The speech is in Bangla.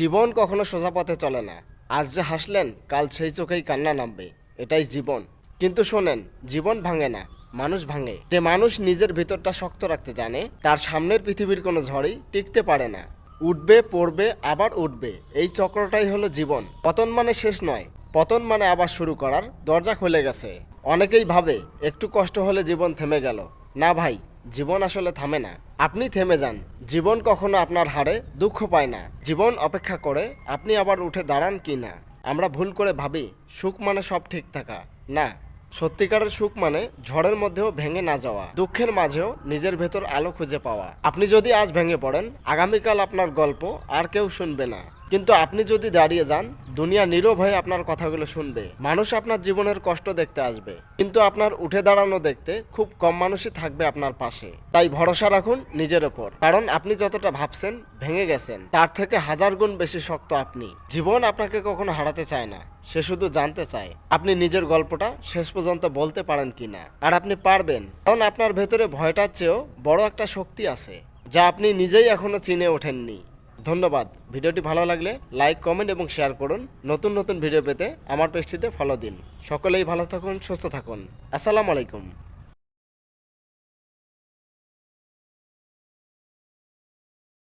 জীবন কখনো সোজা পথে চলে না। আজ যে হাসলেন, কাল সেই চোখেই কান্না নামবে। এটাই জীবন। কিন্তু শোনেন, জীবন ভাঙে না, মানুষ ভাঙে। যে মানুষ নিজের ভিতরটা শক্ত রাখতে জানে, তার সামনের পৃথিবীর কোনো ঝড়ই টিকতে পারে না। উঠবে, পড়বে, আবার উঠবে। এই চক্রটাই হলো জীবন। পতন মানে শেষ নয়। পতন মানে আবার শুরু করার দরজা খুলে গেছে। অনেকেই ভাবে, একটু কষ্ট হলে জীবন থেমে গেল। না ভাই, জীবন আসলে থামে না। আপনি থেমে যান। জীবন কখনো আপনার হারে দুঃখ পায় না। জীবন অপেক্ষা করে আপনি আবার উঠে দাঁড়ান কি না? আমরা ভুল করে ভাবি, সুখ মানে সব ঠিক থাকা। না, সত্যিকারের সুখ মানে ঝড়ের মধ্যেও ভেঙে না যাওয়া, দুঃখের মাঝেও নিজের ভেতর আলো খুঁজে পাওয়া। আপনি যদি আজ ভেঙে পড়েন, আগামীকাল আপনার গল্প আর কেউ শুনবে না। কিন্তু আপনি যদি দাঁড়িয়ে যান, দুনিয়া নীরব হয়ে আপনার কথাগুলো শুনবে। মানুষ আপনার জীবনের কষ্ট দেখতে আসবে। কিন্তু আপনার উঠে দাঁড়ানো দেখতে খুব কম মানুষই থাকবে আপনার পাশে। তাই ভরসা রাখুন নিজের ওপর কারণ আপনি যতটা ভাবছেন, ভেঙে গেছেন, তার থেকে হাজার গুণ বেশি শক্ত আপনি। জীবন আপনাকে কখনো হারাতে চায় না, সে শুধু জানতে চায়, আপনি নিজের গল্পটা শেষ পর্যন্ত বলতে পারেন কিনা। আর আপনি পারবেন, কারণ আপনার ভেতরে ভয়টার চেয়েও বড় একটা শক্তি আছে, যা আপনি নিজেই এখনও চিনে ওঠেননি। ধন্যবাদ। ভিডিওটি ভালো লাগলে লাইক, কমেন্ট এবং শেয়ার করুন। নতুন নতুন ভিডিও পেতে আমার পেজটিতে ফলো দিন। সকলেই ভালো থাকুন, সুস্থ থাকুন। আসসালামু আলাইকুম।